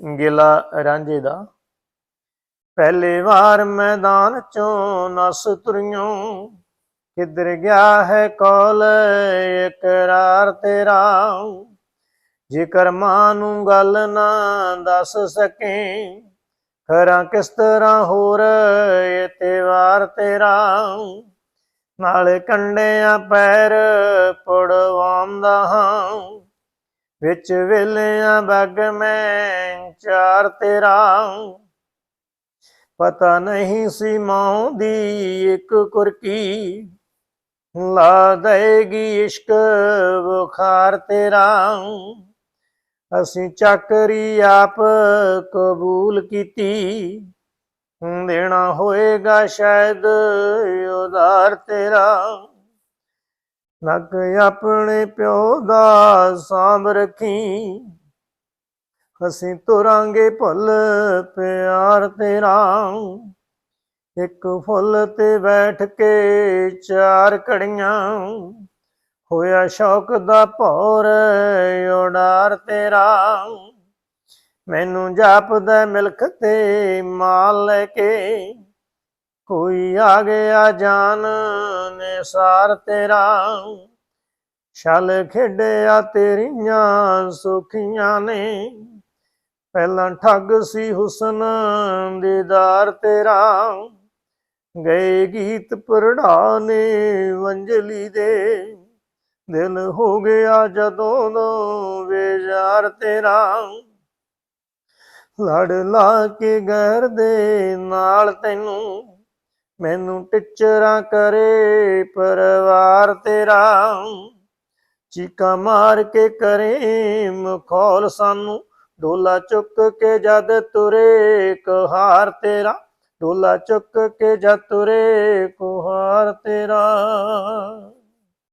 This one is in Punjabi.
ਗਿਲਾ ਰਾਂਝੇ ਦਾ। ਪਹਿਲੇ ਵਾਰ ਮੈਦਾਨ ਚੋਂ ਨਸ ਤੁਰਿਓ, ਕਿੱਧਰ ਗਿਆ ਹੈ ਕੌਲ ਇਕਰਾਰ ਤੇਰਾ। ਜੇਕਰ ਮਾਂ ਨੂੰ ਗੱਲ ਨਾ ਦੱਸ ਸਕੇ ਕਰਾਂ ਕਿਸ ਤਰ੍ਹਾਂ ਹੋਰ, ਇਹ ਤਿਵਾਰ ਤੇਰਾ। ਨਾਲ ਕੰਡਿਆਂ ਪੈਰ ਪੜਵਾਉਂਦਾ ਹਾਂ ਵਿੱਚ ਵੇਲਿਆਂ ਬਗ ਮੈਂ ਚਾਰ ਤੇਰਾ ਪਤਾ ਨਹੀਂ ਸੀ ਮਾਂ ਦੀ ਇੱਕ ਕੁਰਕੀ। ਲਾ ਦੇਗੀ ਇਸ਼ਕ ਬੁਖਾਰ ਤੇਰਾ। ਅਸੀਂ ਚੱਕਰੀ ਆਪ ਕਬੂਲ ਕੀਤੀ। ਦੇਣਾ ਹੋਏਗਾ ਸ਼ਾਇਦ ਉਦਾਰ ਤੇਰਾ। ਨੱਕ ਆਪਣੇ ਪਿਓ ਦਾ ਸਾਂਭ ਰੱਖੀ। ਅਸੀਂ ਤੁਰਾਂਗੇ ਭੁੱਲ ਪਿਆਰ ਤੇਰਾ। ਇੱਕ ਫੁੱਲ ਤੇ ਬੈਠ ਕੇ ਚਾਰ ਕੜੀਆਂ ਹੋਇਆ ਸ਼ੌਕ ਦਾ ਭੌਰ ਉਡਾਰ ਤੇਰਾ। ਮੈਨੂੰ ਜਾਪਦਾ ਮਿਲਖ ਤੇ ਮਾਲ ਲੈ ਕੇ। ਕੋਈ ਆ ਗਿਆ ਜਾਨ ਨੇ ਸਾਰ ਤੇਰਾ। ਛਲ ਖੇਡਿਆ ਤੇਰੀਆਂ ਸੁਖੀਆਂ ਨੇ। ਪਹਿਲਾਂ ਠੱਗ ਸੀ ਹੁਸਨ ਦੀਦਾਰ ਤੇਰਾ। ਗਏ ਗੀਤ ਪਰੜਾ ਨੇ ਵੰਜਲੀ ਦੇ। ਦਿਲ ਹੋ ਗਿਆ ਜਦੋਂ ਦੋ ਬੇਜ਼ਾਰ ਤੇਰਾ। ਲੜ ਲਾ ਕੇ ਗਰ ਦੇ ਨਾਲ ਤੈਨੂੰ। ਮੈਨੂੰ ਟਿਚਰਾਂ ਕਰੇ ਪਰਿਵਾਰ ਤੇਰਾ। ਚੀਕਾਂ ਮਾਰ ਕੇ ਕਰੇ ਮਖੌਲ ਸਾਨੂੰ। ਡੋਲਾ ਚੁੱਕ ਕੇ ਜਦ ਤੁਰੇ ਕਹਾਰ ਤੇਰਾ। ਡੋਲਾ ਚੁੱਕ ਕੇ ਜਦ ਤੁਰੇ ਕੁਹਾਰ ਤੇਰਾ।